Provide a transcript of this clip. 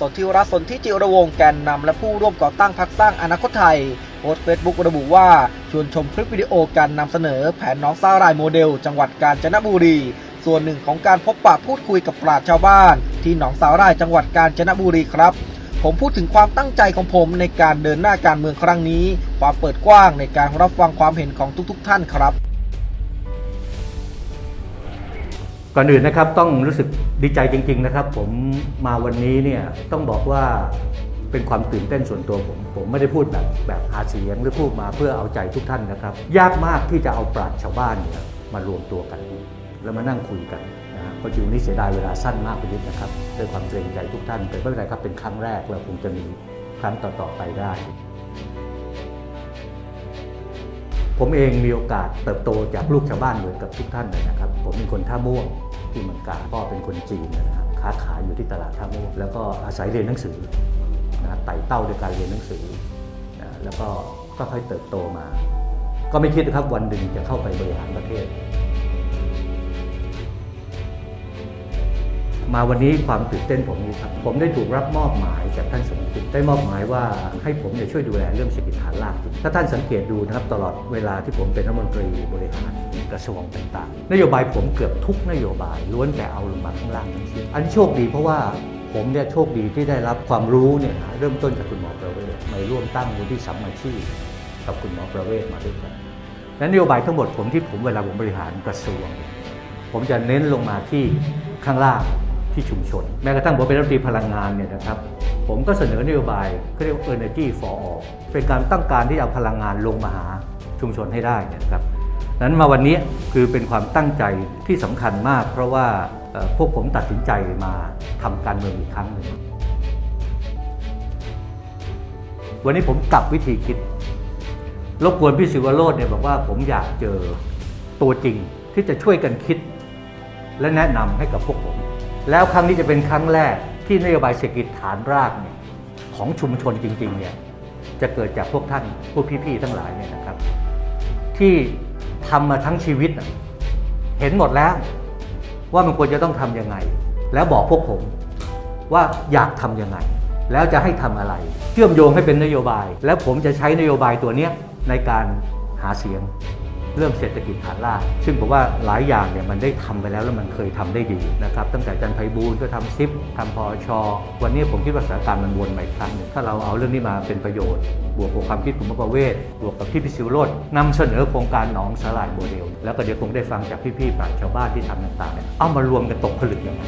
สนธิรัตน์สนธิจิรวงศ์แกนนำและผู้ร่วมก่อตั้งพรรคสร้างอนาคตไทยโพสต์เฟซบุ๊กระบุว่าชวนชมคลิปวิดีโอการนำเสนอ แผนน้องสารายโมเดล จังหวัดกาญจนบุรี ส่วนหนึ่งของการพบปะพูดคุยกับปราชชาวบ้าน ที่หนองสาหร่ายจังหวัดกาญจนบุรีครับผมพูดถึงความตั้งใจของผมในการเดินหน้าการเมืองครั้งนี้ ความเปิดกว้างในการรับฟังความเห็นของทุกๆ ท่านครับ ก่อนอื่นนะครับต้องรู้สึกดีใจจริง ๆ นะครับ ผมมาวันนี้เนี่ยต้องบอกว่าเป็นความตื่นเต้นส่วนตัวผม ผมไม่ได้พูดแบบแบบหาเสียงหรือพูดมาเพื่อเอาใจทุกท่านนะครับ ยากมากที่จะเอาปราชญ์ชาวบ้านเนี่ยมารวมตัวกัน แล้วมานั่งคุยกันนะฮะเพราะจริงนี่เสียดายเวลาสั้นมากไปนิดนะครับด้วยความเกรงใจทุกท่านแต่ไม่เป็นไรครับเป็นครั้งแรกเราคงจะมีครั้งต่อๆไปได้ ผมเองมีโอกาสเติบโตจากลูกชาวบ้านเหมือนกับทุกท่านเลยนะครับ ผมเป็นคนท่าม่วง ที่เมืองกาญพ่อเป็นคนจีนนะครับค้าขายอยู่ที่ตลาดท่าม่วงแล้วก็อาศัยเรียนหนังสือนะไต่เต้าด้วยการเรียนหนังสือนะแล้วก็ค่อยๆเติบโตมา ก็ไม่คิดนะครับวันหนึ่งจะเข้าไปบริหารประเทศ มาวันนี้ความตื่นเต้นผมนี้ครับผมได้ถูกรับมอบหมายจากท่านสมคิดได้มอบหมายว่าให้ผมเนี่ยช่วยดูแลเรื่องเศรษฐกิจฐานรากจริงถ้าท่านสังเกตดูนะครับตลอดเวลาที่ผมเป็นรัฐมนตรีบริหารกระทรวงต่างๆ นโยบายผมเกือบทุกนโยบาย ล้วนแต่เอาลงมาข้างล่างทั้งสิ้นอันนี้โชคดีเพราะว่าผมเนี่ยโชคดีที่ได้รับความรู้เนี่ยเริ่มต้นจากคุณหมอประเวศมาร่วมตั้งมูลที่สัมมาชีพกับคุณหมอประเวศมาด้วยกันและนโยบายทั้งหมดผมที่ผมเวลาผมบริหารกระทรวง ผมจะเน้นลงมาที่ข้างล่าง ที่ชุมชน แม้กระทั่งผมเป็นรัฐมนตรีพลังงานเนี่ยนะครับ ผมก็เสนอนโยบายเขาเรียกว่า Energy for All เป็นการตั้งการที่จะเอาพลังงานลงมาหาชุมชนให้ได้นะครับนั้นมาวันนี้คือเป็นความตั้งใจที่สำคัญมาก เพราะว่าพวกผมตัดสินใจมาทำการเมืองอีกครั้งหนึ่งวันนี้ผมกลับวิธีคิดรบกวนพี่สิวโรจน์เนี่ยบอกว่าผมอยากเจอตัวจริงที่จะช่วยกันคิด และแนะนำให้กับพวกผม แล้วครั้งนี้จะเป็นครั้งแรกที่นโยบายเศรษฐกิจฐานรากเนี่ยของชุมชนจริงๆเนี่ยจะเกิดจากพวกท่านพวกพี่ๆทั้งหลายเนี่ยนะครับ ที่ทำมาทั้งชีวิต เห็นหมดแล้วว่ามันควรจะต้องทำยังไง แล้วบอกพวกผมว่าอยากทำยังไง แล้วจะให้ทำอะไร เชื่อมโยงให้เป็นนโยบาย แล้วผมจะใช้นโยบายตัวเนี้ยในการหาเสียง เรื่องเศรษฐกิจฐานราก ซึ่งผมว่าหลายอย่างเนี่ยมันได้ทำไปแล้วแล้วมันเคยทำได้ดีนะครับ ตั้งแต่จันไพบูลก็ทำซิปทำพอชอวันนี้ผมคิดว่าสถานการณ์มันวนมาอีกครั้งหนึ่งถ้าเราเอาเรื่องนี้มาเป็นประโยชน์ บวกกับความคิดคุณมประเวศบวกกับที่พิสิวโรจน์นำเสนอโครงการหนองสลายโมเดล แล้วก็เดี๋ยวคงได้ฟังจากพี่ๆปราชชาวบ้านที่ทำต่างๆเนี่ยเอามารวมกันตกผลึกยังไง